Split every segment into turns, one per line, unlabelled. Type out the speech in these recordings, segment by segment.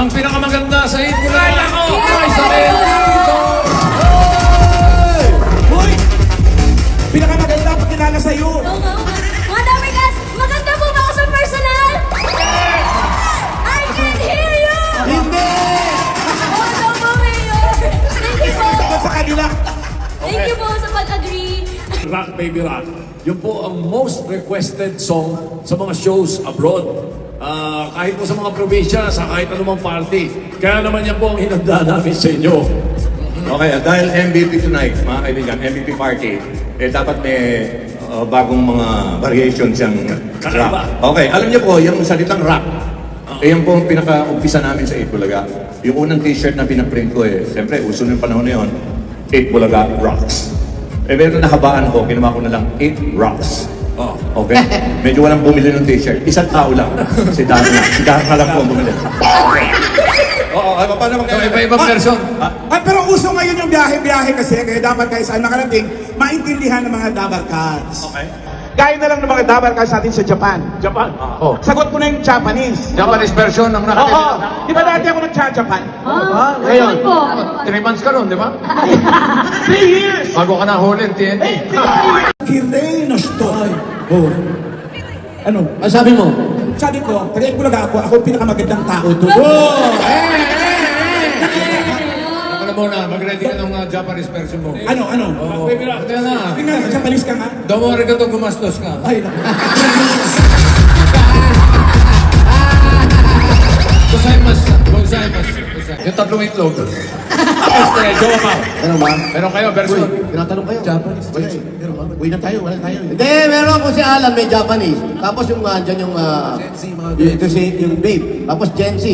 Ang
pinakamaganda sa inyo ako ay sa Hoy!
Pinakamaganda ang pakilala sa iyo.
Madami guys, maganda po ako sa personal? I can hear you!
Hindi!
Oto po, Mayor. Thank you
sa kanila.
Thank
you po sa pag-agree.
Rock Baby Rock. Yun po ang most requested song sa mga shows abroad. Ah, kahit po sa mga probinsya, sa kahit anumang party. Kaya naman yan po ang hinanda namin sa inyo.
Okay, at dahil MVP tonight, mga kaibigan, MVP party, eh dapat may uh, bagong mga variations yung
Kakaiba.
rap. Okay, alam niyo po, yung salitang rap,
eh
yan po ang pinaka-umpisa namin sa 8 Bulaga. Yung unang t-shirt na pinaprint ko eh, siyempre, uso ng panahon na yun, 8 Bulaga Rocks. Eh meron na habaan ko, ginawa ko na lang 8 Rocks.
Oh.
Okay? Medyo walang bumili ng t-shirt. Isang tao lang. Si Dana. Si Dana lang po ang bumili. Oo, ay, paano So, iba-ibang
version.
Ay,
pero uso ngayon yung biyahe-biyahe kasi, kaya dapat kayo saan makarating, maintindihan ng mga Dabar Cats.
Okay.
Gaya na lang ng mga Dabar Cats natin sa Japan. Japan.
Oh.
Sagot ko na yung Japanese. Japanese
version ng Oo, nakakita.
di ba dati ako nagcha-Japan?
Ah,
Ngayon, po.
three months ka nun, di ba? Three
years!
Bago ka nahuli ng TNT. Kireno story.
Oh. Ano?
Ano sabi mo?
Sabi ko, pag bulaga ako, ako ang pinakamagandang tao
to.
Ako
na muna,
mag-ready ka ng
uh, Japanese
version mo.
Ano, ano? Oo.
Ito na.
Tingnan, Japanese ka nga.
Don't
worry ka to gumastos ka.
Ay, naku.
Gozaimasu. Gozaimasu.
Yung tatlong itlog. Este, jowa pa.
Ano ba?
Meron kayo version.
Tinatanong kayo? Japanese. Eh. Meron ba? Uwi
na tayo, wala tayo. eh.
Hindi, meron ako si Alan, may Japanese. Tapos yung uh, dyan yung... Uh, ito si yung Babe. Tapos Gen Z.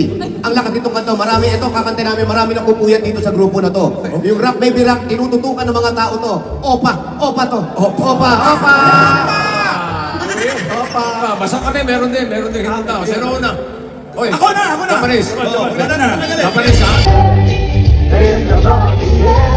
Ang lakas nitong kanta. Marami, ito kakanta namin. Marami na pupuyat dito sa grupo na to. Yung Rock Baby Rock, tinututukan ng mga tao to. Opa, opa to. Opa, opa. Opa.
Opa.
Ah, basta kami, meron din. Meron din kinanta. Sino una? Oy, Ako
na, ako na. Japanese.
Na.
Japanese, ha? Porque